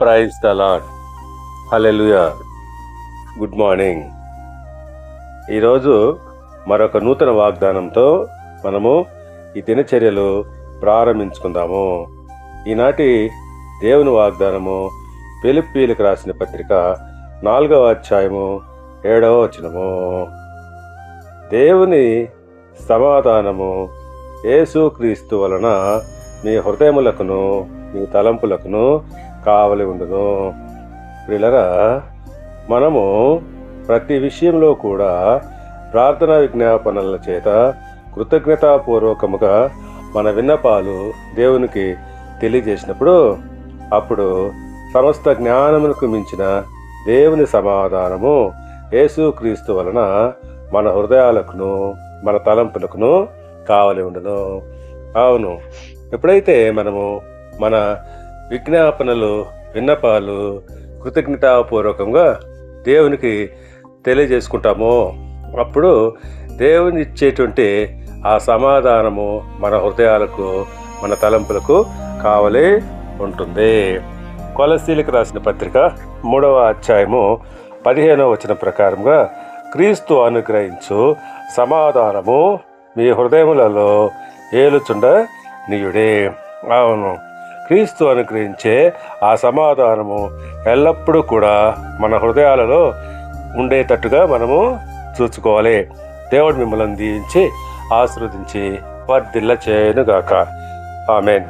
Praise the lord hallelujah good morning ఈరోజు మరొక నూతన వాగ్దానంతో మనము ఈ దినచర్యలు ప్రారంభించుకుందాము. ఈనాటి దేవుని వాగ్దానము పిలుపీలకు రాసిన పత్రిక నాలుగవ అధ్యాయము ఏడవ వచనము. దేవుని సమాధానము యేసుక్రీస్తు వలన మీ హృదయములకును మీ తలంపులకును కావలి ఉండును. ప్రిలరా మనము ప్రతి విషయంలో కూడా ప్రార్థనా విజ్ఞాపనల చేత కృతజ్ఞతాపూర్వకముగా మన విన్నపాలు దేవునికి తెలియజేసినప్పుడు అప్పుడు సమస్త జ్ఞానములకు మించిన దేవుని సమాధానము యేసుక్రీస్తు వలన మన హృదయాలకును మన తలంపులకును కావలి ఉండును. అవును. ఎప్పుడైతే మనము మన విజ్ఞాపనలు విన్నపాలు కృతజ్ఞతాపూర్వకంగా దేవునికి తెలియజేసుకుంటామో. అప్పుడు దేవుని ఇచ్చేటువంటి ఆ సమాధానము మన హృదయాలకు మన తలంపులకు కావలి ఉంటుంది. కొలసీలకు రాసిన పత్రిక మూడవ అధ్యాయము పదిహేనవ వచనం ప్రకారంగా క్రీస్తు అనుగ్రహించు సమాధానము మీ హృదయములలో ఏలుచుండ నీయుడే అవును. క్రీస్తు అనుగ్రహించే ఆ సమాధానము ఎల్లప్పుడూ కూడా మన హృదయాలలో ఉండేటట్టుగా మనము చూసుకోవాలి. దేవుడు మిమ్మల్ని దీవించి ఆశీర్వదించి వర్ధిల్ల చేయనుగాక ఆమెన్.